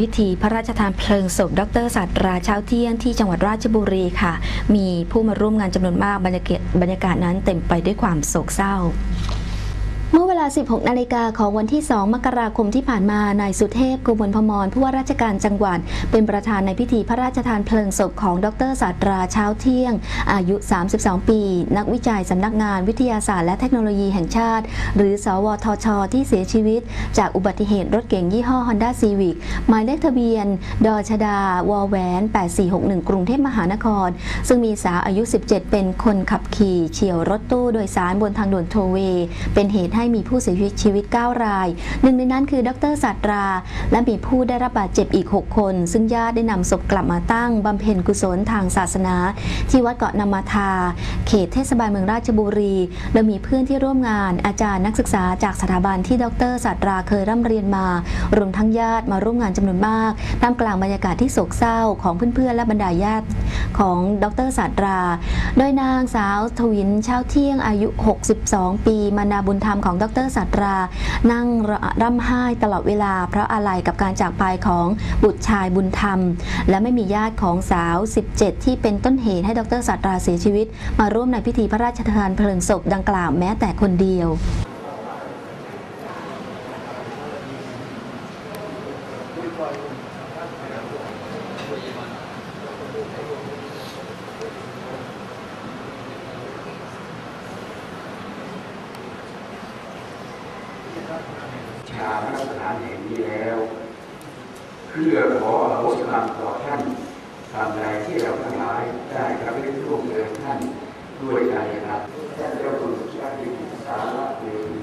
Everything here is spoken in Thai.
พิธีพระราชทานเพลิงศพ ดรสัตราเช้าเที่ยงที่จังหวัดราชบุรีค่ะ มีผู้มาร่วมงานจำนวนมากบรรยากาศบรรยากาศนั้นเต็มไปด้วยความโศกเศร้า เมื่อเวลา 16 นาฬิกาของวันที่ 2 มกราคมที่ผ่านมา นายสุเทพกุมลพมรผู้ว่าราชการจังหวัด เป็นประธานในพิธีพระราชทานเพลิงศพของดรศาสตราเช้าเที่ยง อายุ 32 ปี นักวิจัยสำนักงานวิทยาศาสตร์และเทคโนโลยีแห่งชาติ หรือสวทช ที่เสียชีวิต จากอุบัติเหตุรถเก๋งยี่ห้อ Honda Civic หมายเลขทะเบียน ดชดาวอแหวน 8461 กรุงเทพมหานคร ซึ่งมีสาวอายุ 17 เป็นคนขับขี่เฉียวรถตู้โดยสารบนทางด่วนโทเวเป็นเหตุให้มีผู้เสียชีวิตชีวิต 9 ราย หนึ่งในนั้นคือ ดรศาสตรา และมีผู้ได้รับบาดเจ็บอีก 6 คน ซึ่งญาติได้นำศพกลับมาตั้งบำเพ็ญกุศลทางศาสนา ที่วัดเกาะนามาทา เขตเทศบาลเมืองราชบุรี โดยมีเพื่อนที่ร่วมงานอาจารย์นักศึกษาจากสถาบันที่ดรศาสตราเคยร่ำเรียนมา รวมทั้งญาติมาร่วมงานจำนวนมากท่ามกลางบรรยากาศที่โศกเศร้าของเพื่อนๆและบรรดาญาติของดรศาสตรา โดยนางสาวทวินเช้าเที่ยงอายุ 62 ปีมารดาบุญธรรมของดรศาสตรา นั่งร่ำไห้ตลอดเวลาเพราะอาลัยกับการจากไปของบุตรชายบุญธรรม และไม่มีญาติของสาว 17 ที่เป็นต้นเหตุให้ดรศาสตราเสียชีวิตมาร่ว่วมในพิธีพระราชทานเพลิงศพดังกล่าวแม้แต่คนเดียวชาพระสถานแห่งนี้แล้วเพื่อขออโหสิกรรมต่อท่านทำใดที่เราทั้งหลายได้กระพฤติร่วมเดินท่าน ด้วยใจครับท่านเจ้าคุณชาติสารเวที